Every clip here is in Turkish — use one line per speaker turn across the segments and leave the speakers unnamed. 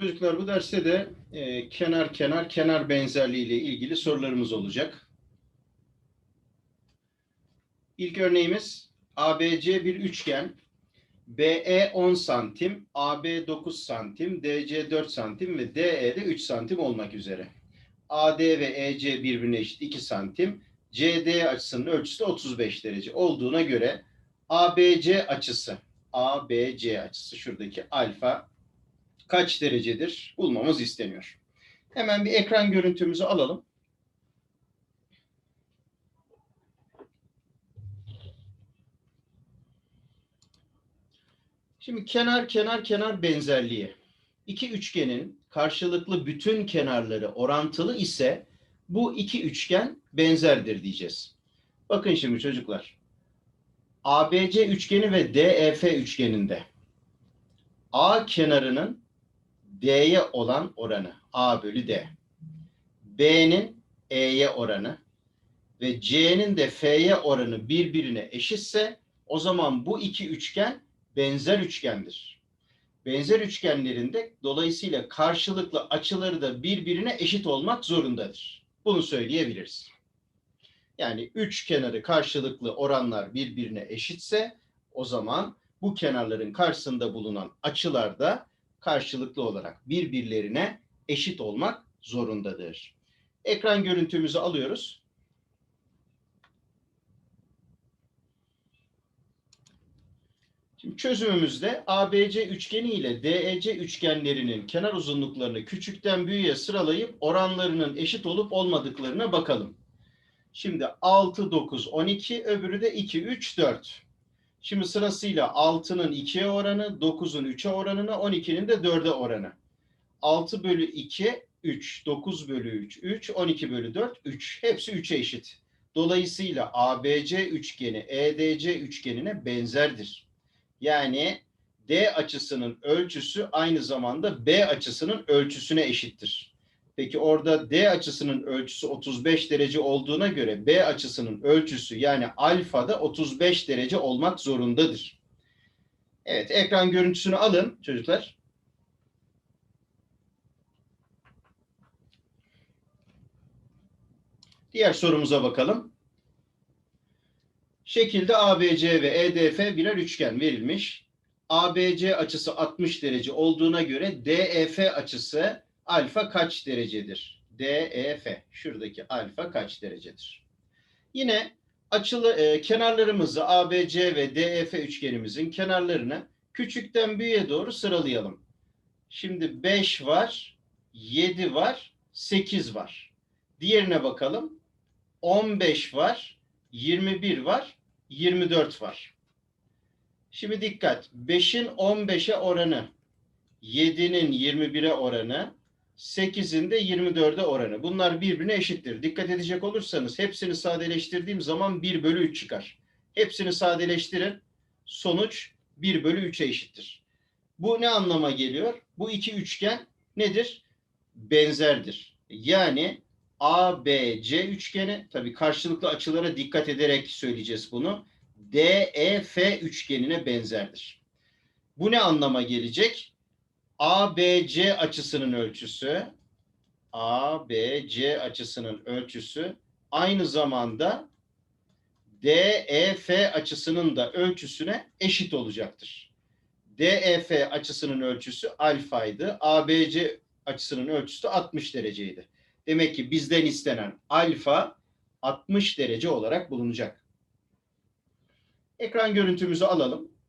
Çocuklar bu derste de e, kenar kenar kenar benzerliği ile ilgili sorularımız olacak. İlk örneğimiz ABC bir üçgen. BE 10 santim, AB 9 santim, DC 4 santim ve DE de 3 santim olmak üzere. AD ve EC birbirine eşit 2 santim. CD açısının ölçüsü de 35 derece olduğuna göre ABC açısı, ABC açısı şuradaki alfa kaç derecedir bulmamız isteniyor. Hemen bir ekran görüntümüzü alalım. Şimdi kenar kenar kenar benzerliği. İki üçgenin karşılıklı bütün kenarları orantılı ise bu iki üçgen benzerdir diyeceğiz. Bakın şimdi çocuklar. ABC üçgeni ve DEF üçgeninde A kenarının D'ye olan oranı A bölü D. B'nin E'ye oranı ve C'nin de F'ye oranı birbirine eşitse o zaman bu iki üçgen benzer üçgendir. Benzer üçgenlerinde dolayısıyla karşılıklı açıları da birbirine eşit olmak zorundadır. Bunu söyleyebiliriz. Yani üç kenarı karşılıklı oranlar birbirine eşitse o zaman bu kenarların karşısında bulunan açılar da karşılıklı olarak birbirlerine eşit olmak zorundadır. Ekran görüntümüzü alıyoruz. Şimdi çözümümüzde ABC üçgeni ile DEC üçgenlerinin kenar uzunluklarını küçükten büyüğe sıralayıp oranlarının eşit olup olmadıklarına bakalım. Şimdi 6, 9, 12, öbürü de 2, 3, 4. Şimdi sırasıyla 6'nın 2'ye oranı, 9'un 3'e oranına, 12'nin de 4'e oranı. 6 bölü 2, 3. 9 bölü 3, 3. 12 bölü 4, 3. Hepsi 3'e eşit. Dolayısıyla ABC üçgeni EDC üçgenine benzerdir. Yani D açısının ölçüsü aynı zamanda B açısının ölçüsüne eşittir. Peki orada D açısının ölçüsü 35 derece olduğuna göre B açısının ölçüsü yani alfa da 35 derece olmak zorundadır. Evet ekran görüntüsünü alın çocuklar. Diğer sorumuza bakalım. Şekilde ABC ve EDF birer üçgen verilmiş. ABC açısı 60 derece olduğuna göre DEF açısı alfa kaç derecedir? DEF. Şuradaki alfa kaç derecedir? Yine açılı e, kenarlarımızı ABC ve DEF üçgenimizin kenarlarını küçükten büyüğe doğru sıralayalım. Şimdi 5 var, 7 var, 8 var. Diğerine bakalım. 15 var, 21 var, 24 var. Şimdi dikkat. 5'in 15'e oranı, 7'nin 21'e oranı, 8'in de 24'e oranı. Bunlar birbirine eşittir. Dikkat edecek olursanız hepsini sadeleştirdiğim zaman 1 bölü 3 çıkar. Hepsini sadeleştirin. Sonuç 1 bölü 3'e eşittir. Bu ne anlama geliyor? Bu iki üçgen nedir? Benzerdir. Yani ABC üçgeni, tabii karşılıklı açılara dikkat ederek söyleyeceğiz bunu. DEF üçgenine benzerdir. Bu ne anlama gelecek? ABC açısının ölçüsü, ABC açısının ölçüsü aynı zamanda DEF açısının da ölçüsüne eşit olacaktır. DEF açısının ölçüsü alfaydı. ABC açısının ölçüsü de 60 dereceydi. Demek ki bizden istenen alfa 60 derece olarak bulunacak. Ekran görüntümüzü alalım.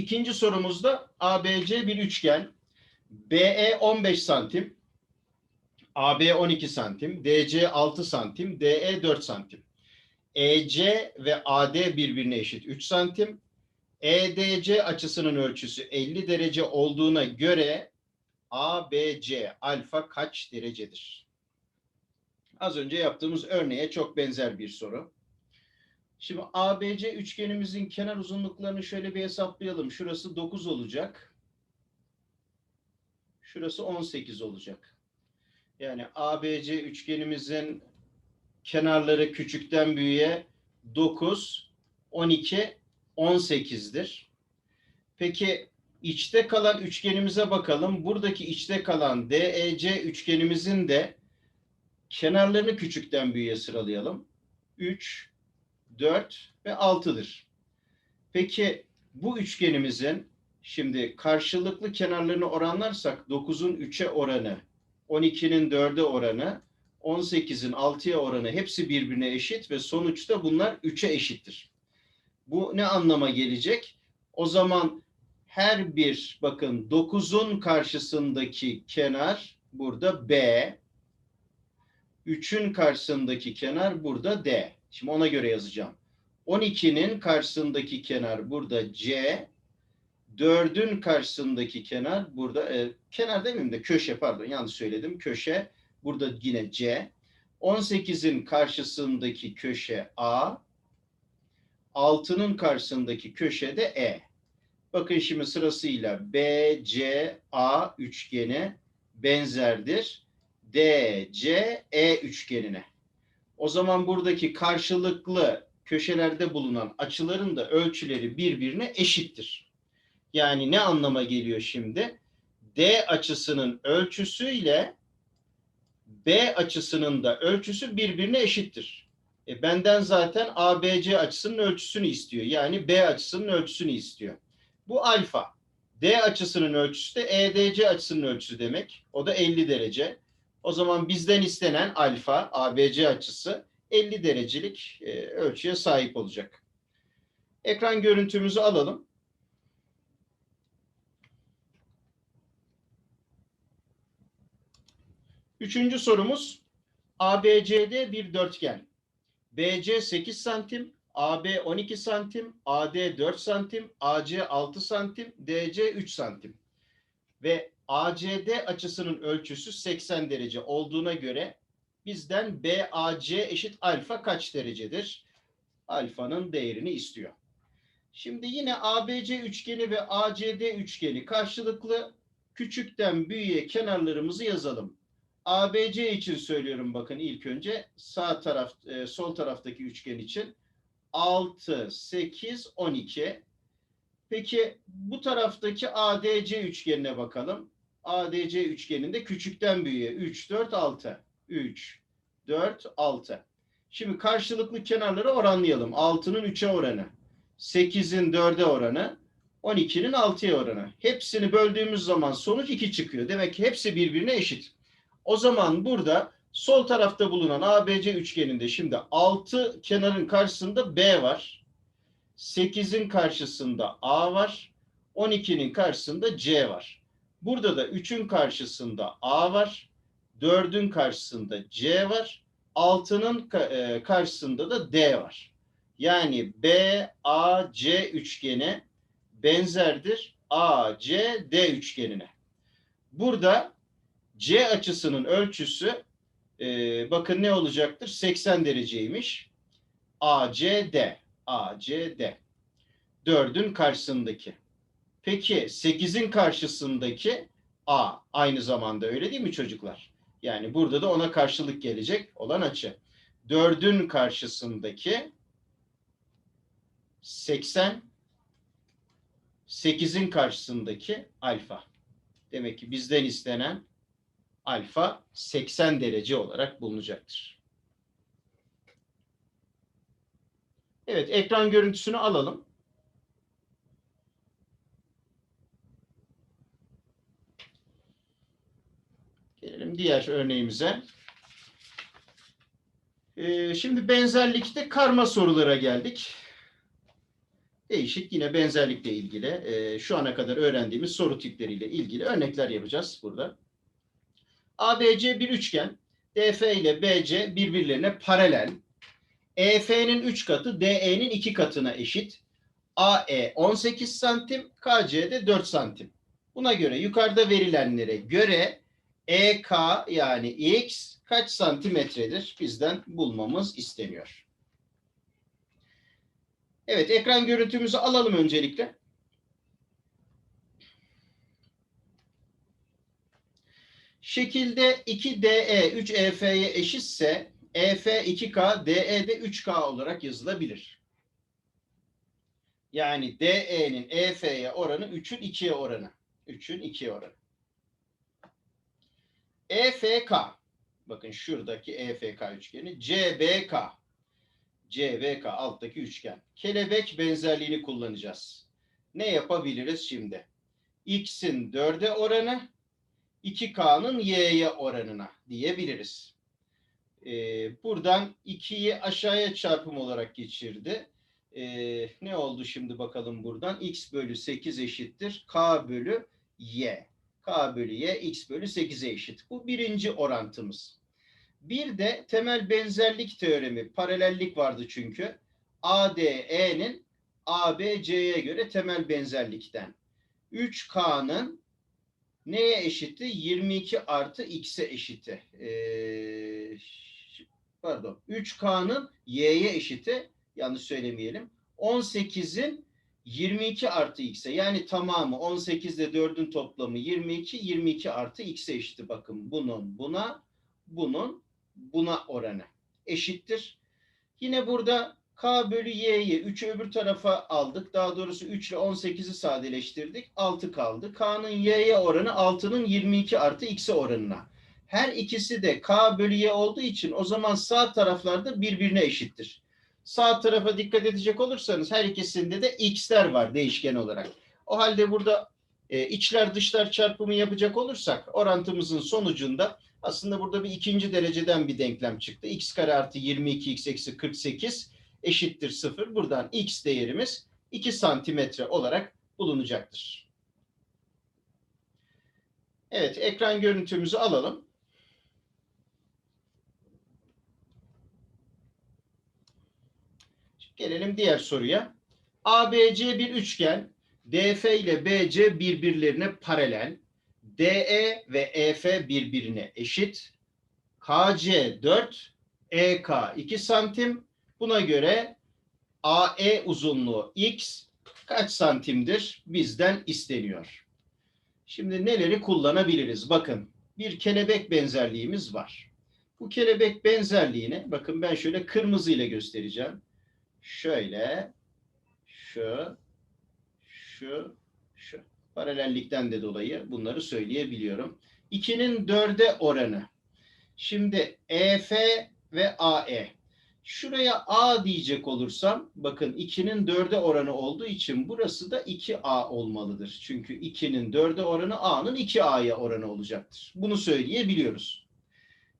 İkinci sorumuzda ABC bir üçgen. BE 15 santim, AB 12 santim, DC 6 santim, DE 4 santim. EC ve AD birbirine eşit 3 santim. EDC açısının ölçüsü 50 derece olduğuna göre ABC alfa kaç derecedir? Az önce yaptığımız örneğe çok benzer bir soru. Şimdi ABC üçgenimizin kenar uzunluklarını şöyle bir hesaplayalım. Şurası 9 olacak. Şurası 18 olacak. Yani ABC üçgenimizin kenarları küçükten büyüğe 9, 12, 18'dir. Peki içte kalan üçgenimize bakalım. Buradaki içte kalan DEC üçgenimizin de kenarlarını küçükten büyüğe sıralayalım. 3, 4 ve 6'dır. Peki bu üçgenimizin şimdi karşılıklı kenarlarını oranlarsak 9'un 3'e oranı, 12'nin 4'e oranı, 18'in 6'ya oranı hepsi birbirine eşit ve sonuçta bunlar 3'e eşittir. Bu ne anlama gelecek? O zaman her bir bakın 9'un karşısındaki kenar burada B. 3'ün karşısındaki kenar burada D. Şimdi ona göre yazacağım. 12'nin karşısındaki kenar burada C. 4'ün karşısındaki kenar burada e, kenar demeyeyim de köşe pardon yanlış söyledim. Köşe burada yine C. 18'in karşısındaki köşe A. 6'nın karşısındaki köşe de E. Bakın şimdi sırasıyla B, C, A üçgeni benzerdir. D, C, E üçgenine. O zaman buradaki karşılıklı köşelerde bulunan açıların da ölçüleri birbirine eşittir. Yani ne anlama geliyor şimdi? D açısının ölçüsüyle B açısının da ölçüsü birbirine eşittir. E benden zaten ABC açısının ölçüsünü istiyor. Yani B açısının ölçüsünü istiyor. Bu alfa. D açısının ölçüsü de EDC açısının ölçüsü demek. O da 50 derece. O zaman bizden istenen alfa, ABC açısı 50 derecelik e, ölçüye sahip olacak. Ekran görüntümüzü alalım. Üçüncü sorumuz ABCD bir dörtgen. BC 8 santim, AB 12 santim, AD 4 santim, AC 6 santim, DC 3 santim. Ve ACD açısının ölçüsü 80 derece olduğuna göre bizden BAC eşit alfa kaç derecedir? Alfanın değerini istiyor. Şimdi yine ABC üçgeni ve ACD üçgeni karşılıklı küçükten büyüğe kenarlarımızı yazalım. ABC için söylüyorum bakın ilk önce sağ taraf e, sol taraftaki üçgen için 6 8 12 Peki bu taraftaki ADC üçgenine bakalım. ADC üçgeninde küçükten büyüğe 3 4 6 3 4 6 Şimdi karşılıklı kenarları oranlayalım. 6'nın 3'e oranı, 8'in 4'e oranı, 12'nin 6'ya oranı. Hepsini böldüğümüz zaman sonuç 2 çıkıyor. Demek ki hepsi birbirine eşit. O zaman burada sol tarafta bulunan ABC üçgeninde şimdi 6 kenarın karşısında B var. 8'in karşısında A var. 12'nin karşısında C var. Burada da 3'ün karşısında A var. 4'ün karşısında C var. 6'nın e, karşısında da D var. Yani B, A, C üçgeni benzerdir A, C, D üçgenine. Burada C açısının ölçüsü e, bakın ne olacaktır? 80 dereceymiş. ACD. ACD. 4'ün karşısındaki. Peki 8'in karşısındaki A aynı zamanda öyle değil mi çocuklar? Yani burada da ona karşılık gelecek olan açı. 4'ün karşısındaki 80 8'in karşısındaki alfa. Demek ki bizden istenen alfa 80 derece olarak bulunacaktır. Evet, ekran görüntüsünü alalım. Gelelim diğer örneğimize. Ee, şimdi benzerlikte karma sorulara geldik. Değişik yine benzerlikle ilgili e, şu ana kadar öğrendiğimiz soru tipleriyle ilgili örnekler yapacağız burada. ABC bir üçgen. DF ile BC birbirlerine paralel. EF'nin 3 katı DE'nin 2 katına eşit. AE 18 santim, KC de 4 santim. Buna göre yukarıda verilenlere göre EK yani X kaç santimetredir? Bizden bulmamız isteniyor. Evet ekran görüntümüzü alalım öncelikle. Şekilde 2DE 3EF'ye eşitse EF 2K, DE de 3K olarak yazılabilir. Yani DE'nin EF'ye oranı 3'ün 2'ye oranı. 3'ün 2'ye oranı. EFK. Bakın şuradaki EFK üçgeni. CBK. CBK alttaki üçgen. Kelebek benzerliğini kullanacağız. Ne yapabiliriz şimdi? X'in 4'e oranı 2K'nın Y'ye oranına diyebiliriz. Ee, buradan 2'yi aşağıya çarpım olarak geçirdi. Ee, ne oldu şimdi bakalım buradan? X bölü 8 eşittir. K bölü Y. K bölü Y X bölü 8'e eşit. Bu birinci orantımız. Bir de temel benzerlik teoremi, paralellik vardı çünkü. ADE'nin ABC'ye göre temel benzerlikten. 3K'nın neye eşitti? 22 artı X'e eşiti. Ee, pardon. 3K'nın Y'ye eşiti. Yanlış söylemeyelim. 18'in 22 artı X'e. Yani tamamı 18 ile 4'ün toplamı 22. 22 artı X'e eşiti. Bakın bunun buna, bunun buna oranı eşittir. Yine burada K bölü Y'yi 3'ü öbür tarafa aldık. Daha doğrusu 3 ile 18'i sadeleştirdik. 6 kaldı. K'nın Y'ye oranı 6'nın 22 artı X'e oranına. Her ikisi de K bölü Y olduğu için o zaman sağ taraflarda birbirine eşittir. Sağ tarafa dikkat edecek olursanız her ikisinde de X'ler var değişken olarak. O halde burada e, içler dışlar çarpımı yapacak olursak orantımızın sonucunda aslında burada bir ikinci dereceden bir denklem çıktı. X kare artı 22 x eksi 48 eşittir 0. Buradan x değerimiz 2 santimetre olarak bulunacaktır. Evet, ekran görüntümüzü alalım. Gelelim diğer soruya. ABC bir üçgen, DF ile BC birbirlerine paralel, DE ve EF birbirine eşit, KC 4, EK 2 santim, Buna göre AE uzunluğu X kaç santimdir bizden isteniyor. Şimdi neleri kullanabiliriz? Bakın bir kelebek benzerliğimiz var. Bu kelebek benzerliğini bakın ben şöyle kırmızı ile göstereceğim. Şöyle şu şu şu paralellikten de dolayı bunları söyleyebiliyorum. 2'nin 4'e oranı. Şimdi EF ve AE Şuraya A diyecek olursam bakın 2'nin 4'e oranı olduğu için burası da 2A olmalıdır. Çünkü 2'nin 4'e oranı A'nın 2A'ya oranı olacaktır. Bunu söyleyebiliyoruz.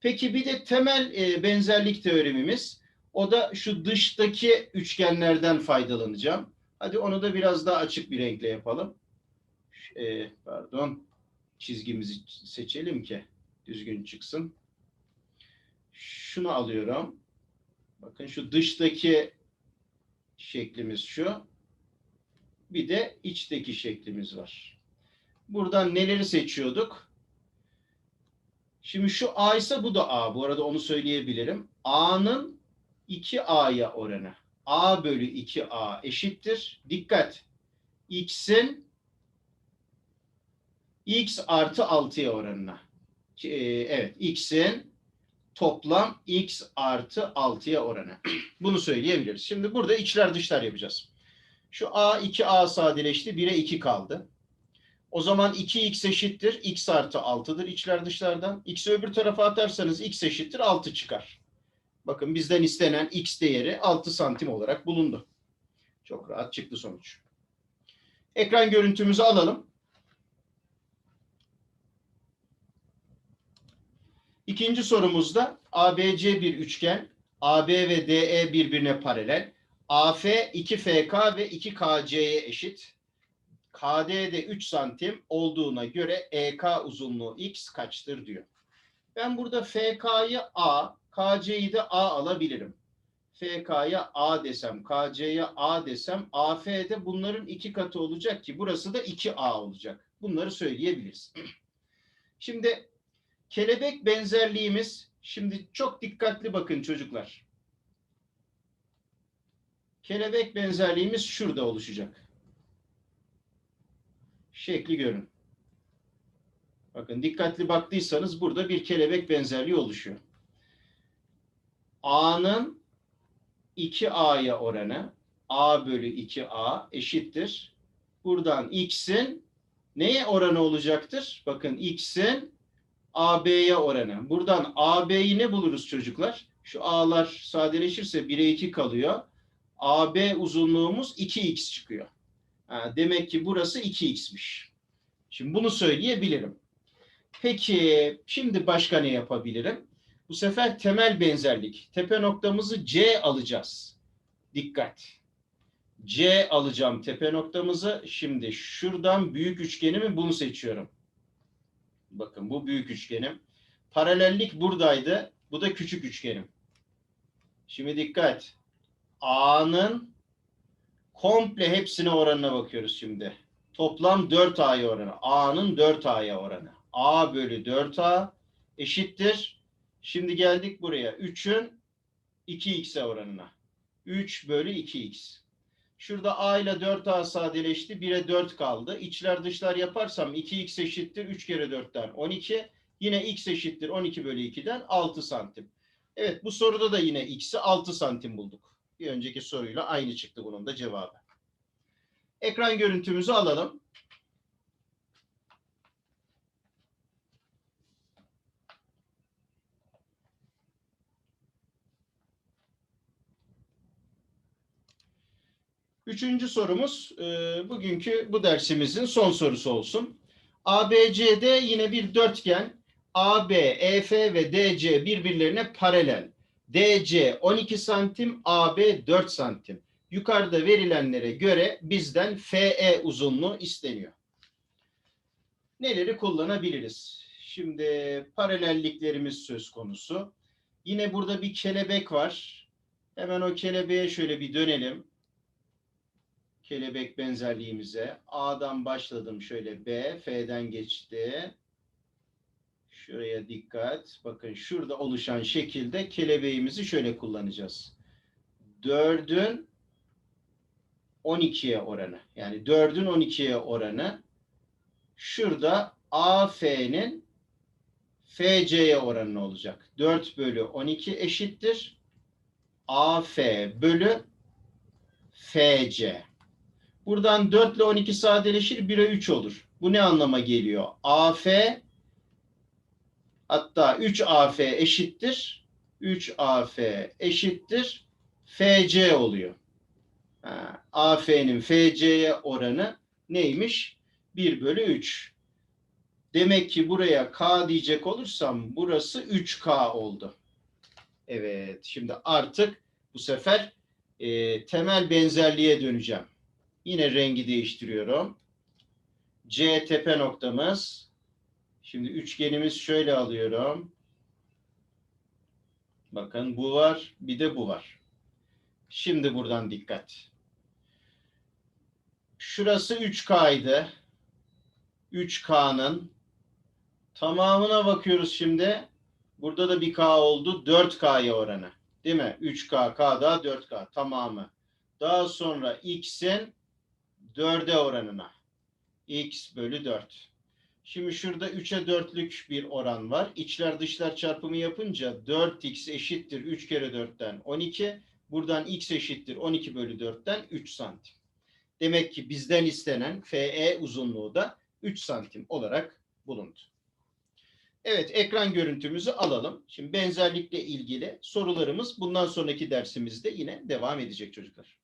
Peki bir de temel e, benzerlik teoremimiz o da şu dıştaki üçgenlerden faydalanacağım. Hadi onu da biraz daha açık bir renkle yapalım. E, pardon çizgimizi seçelim ki düzgün çıksın. Şunu alıyorum. Bakın şu dıştaki şeklimiz şu. Bir de içteki şeklimiz var. Buradan neleri seçiyorduk? Şimdi şu A ise bu da A. Bu arada onu söyleyebilirim. A'nın 2A'ya oranı. A bölü 2A eşittir. Dikkat. X'in X artı 6'ya oranına. E, evet. X'in toplam x artı 6'ya oranı. Bunu söyleyebiliriz. Şimdi burada içler dışlar yapacağız. Şu a 2a sadeleşti. 1'e 2 kaldı. O zaman 2x eşittir. x artı 6'dır içler dışlardan. x'i öbür tarafa atarsanız x eşittir 6 çıkar. Bakın bizden istenen x değeri 6 santim olarak bulundu. Çok rahat çıktı sonuç. Ekran görüntümüzü alalım. İkinci sorumuzda ABC bir üçgen, AB ve DE birbirine paralel. AF 2FK ve 2KC'ye eşit. KD de 3 santim olduğuna göre EK uzunluğu X kaçtır diyor. Ben burada FK'yı A, KC'yi de A alabilirim. FK'ya A desem, KC'ye A desem, AF'de bunların iki katı olacak ki burası da 2A olacak. Bunları söyleyebiliriz. Şimdi Kelebek benzerliğimiz, şimdi çok dikkatli bakın çocuklar. Kelebek benzerliğimiz şurada oluşacak. Şekli görün. Bakın dikkatli baktıysanız burada bir kelebek benzerliği oluşuyor. A'nın 2A'ya oranı, A bölü 2A eşittir. Buradan x'in neye oranı olacaktır? Bakın x'in AB'ye oranı. Buradan AB'yi ne buluruz çocuklar? Şu A'lar sadeleşirse 1'e 2 kalıyor. AB uzunluğumuz 2x çıkıyor. Ha, demek ki burası 2x'miş. Şimdi bunu söyleyebilirim. Peki şimdi başka ne yapabilirim? Bu sefer temel benzerlik. Tepe noktamızı C alacağız. Dikkat. C alacağım tepe noktamızı. Şimdi şuradan büyük üçgenimi bunu seçiyorum. Bakın bu büyük üçgenim. Paralellik buradaydı. Bu da küçük üçgenim. Şimdi dikkat. A'nın komple hepsine oranına bakıyoruz şimdi. Toplam 4A'ya oranı. A'nın 4A'ya oranı. A bölü 4A eşittir. Şimdi geldik buraya. 3'ün 2x'e oranına. 3 bölü 2x. Şurada A ile 4A sadeleşti. 1'e 4 kaldı. İçler dışlar yaparsam 2x eşittir. 3 kere 4'ten 12. Yine x eşittir 12 bölü 2'den 6 santim. Evet bu soruda da yine x'i 6 santim bulduk. Bir önceki soruyla aynı çıktı bunun da cevabı. Ekran görüntümüzü alalım. Üçüncü sorumuz e, bugünkü bu dersimizin son sorusu olsun. ABCD yine bir dörtgen. AB, EF ve DC birbirlerine paralel. DC 12 santim, AB 4 santim. Yukarıda verilenlere göre bizden FE uzunluğu isteniyor. Neleri kullanabiliriz? Şimdi paralelliklerimiz söz konusu. Yine burada bir kelebek var. Hemen o kelebeğe şöyle bir dönelim kelebek benzerliğimize. A'dan başladım şöyle B, F'den geçti. Şuraya dikkat. Bakın şurada oluşan şekilde kelebeğimizi şöyle kullanacağız. 4'ün 12'ye oranı. Yani 4'ün 12'ye oranı. Şurada AF'nin FC'ye oranı olacak. 4 bölü 12 eşittir. AF bölü FC. Buradan 4 ile 12 sadeleşir 1'e 3 olur. Bu ne anlama geliyor? AF hatta 3 AF eşittir 3 AF eşittir FC oluyor. AF'nin FC'ye oranı neymiş? 1 bölü 3. Demek ki buraya K diyecek olursam burası 3K oldu. Evet şimdi artık bu sefer e, temel benzerliğe döneceğim. Yine rengi değiştiriyorum. C tepe noktamız. Şimdi üçgenimiz şöyle alıyorum. Bakın bu var, bir de bu var. Şimdi buradan dikkat. Şurası 3K'ydı. 3K'nın tamamına bakıyoruz şimdi. Burada da bir K oldu. 4K'ya oranı. Değil mi? 3K, K daha 4K tamamı. Daha sonra X'in 4'e oranına. X bölü 4. Şimdi şurada 3'e 4'lük bir oran var. İçler dışlar çarpımı yapınca 4x eşittir 3 kere 4'ten 12. Buradan x eşittir 12 bölü 4'ten 3 santim. Demek ki bizden istenen FE uzunluğu da 3 santim olarak bulundu. Evet ekran görüntümüzü alalım. Şimdi benzerlikle ilgili sorularımız bundan sonraki dersimizde yine devam edecek çocuklar.